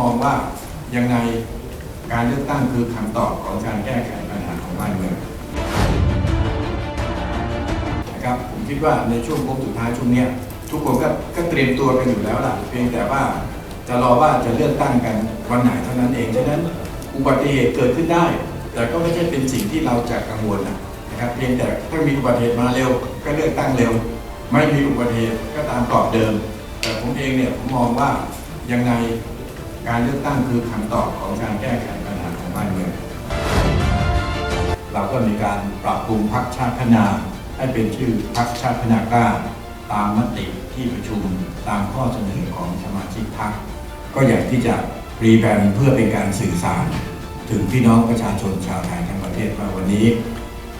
มองว่ายังไงการเลือกตั้งคือคำตอบของการแก้ไขปัญหาของบ้านเมืองนะครับผมคิดว่าในช่วงโค้งสุดท้ายช่วงนี้ทุกคนก็ก็เตรียมตัวกันอยู่แล้วล่ะ เพียงแต่ว่าจะรอว่าจะเลือกตั้งกันวันไหนเท่านั้นเองฉะนั้นอุบัติเหตุเกิดขึ้นได้ แต่ก็ไม่ใช่เป็นสิ่งที่เราจะกังวลนะนะครับ เพียงแต่ถ้ามีอุบัติเหตุมาเร็ว ก็เลือกตั้งเร็ว ไม่มีอุบัติเหตุก็ตามกรอบเดิม แต่ผมเองเนี่ยผมมองว่ายังไง การเลือกตั้งคือคำตอบของการแก้ไขปัญหาของบ้านเมืองเราก็มีการปรับปรุงพักชาติพัฒนา ให้เป็นชื่อพักชาติพัฒนากล้า ตามมติที่ประชุมตามข้อเสนอของสมาชิกพักก็อยากที่จะรีแบรนด์เพื่อเป็นการสื่อสาร ถึงพี่น้องประชาชนชาวไทยทั้งประเทศว่าวันนี้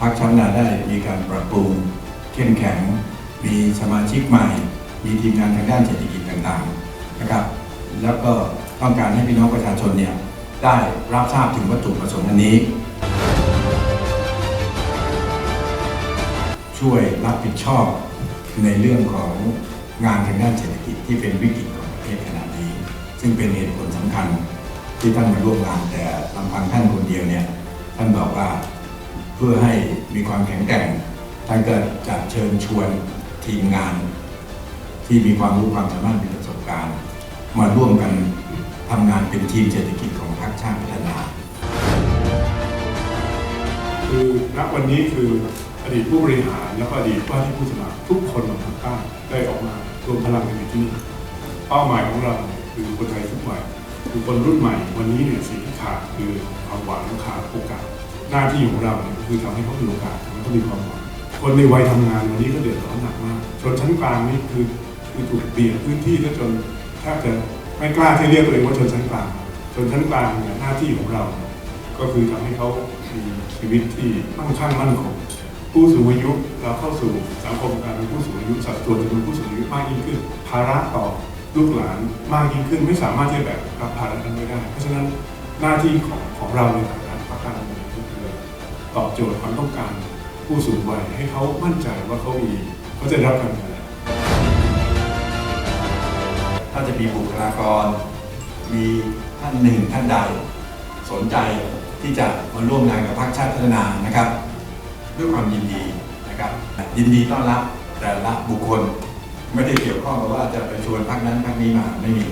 พักชาตินาได้มีการปรับปรุงเข้มแข็ง มีสมาชิกใหม่ มีทีมงานทางด้านเศรษฐกิจต่างๆนะครับ แล้วก็ ต้องการให้พี่น้องประชาชนเนี่ยได้รับทราบถึงวัตถุประสงค์อันนี้ ช่วยรับผิดชอบในเรื่องของงานทางด้านเศรษฐกิจที่เป็นวิกฤตของประเทศขณะนี้ ซึ่งเป็นเหตุผลสำคัญที่ท่านมาร่วมงานแต่ลำพังท่านคนเดียวเนี่ยท่านบอกว่าเพื่อให้มีความแข็งแกร่งท่านก็จะเชิญชวนทีมงาน ที่มีความรู้ความสามารถมีประสบการณ์ มาร่วมกัน ทำงานเป็นทีมเศรษฐกิจของพรรคชาติพัฒนา คือณวันนี้คืออดีตผู้บริหารแล้วก็อดีตว่าที่ผู้สมัครทุกคนของพรรคก้าได้ออกมารวมพลังกันอยู่ที่นี่เป้าหมายของเราคือคนไทยทุกวัยคือคนรุ่นใหม่วันนี้เนี่ยสิ่งที่ขาดคือความหวังขาดโอกาส หน้าที่ของเราเนี่ยคือทำให้เขามีโอกาสทำให้เขามีความหวังคนในวัยทำงานวันนี้ก็เดือดร้อนหนักมากชนชั้นกลางนี่คือคือถูกเบียดพื้นที่ก็จนแทบจะ ไม่กล้าที่เรียกตัวเองว่าชนชั้นกลาง ชนชั้นกลางเนี่ยหน้าที่ของเรา ก็คือทำให้เขามีชีวิตที่มั่งคั่งมั่นคงผู้สูงอายุเราเข้าสู่สังคมการเป็นผู้สูงอายุสัดส่วนจำนวนผู้สูงอายุมากยิ่งขึ้น ภาระต่อลูกหลานมากยิ่งขึ้นไม่สามารถที่จะแบกรับภาระนั้นไม่ได้ เพราะฉะนั้นหน้าที่ของของเราในฐานะพรรคการเมืองก็คือตอบโจทย์ความต้องการผู้สูงวัยให้เขามั่นใจว่าเขามีเขาจะรับการ ดูแลถ้าจะมีบุคลากร มีท่านหนึ่งท่านใด สนใจที่จะมาร่วมงานกับพรรคชาติพัฒนานะครับ ด้วยความยินดีนะครับยินดีต้อนรับแต่ละบุคคล ไม่ได้เกี่ยวข้องกับว่าจะไปชวนพรรคนั้นพรรคนี้มาไม่มี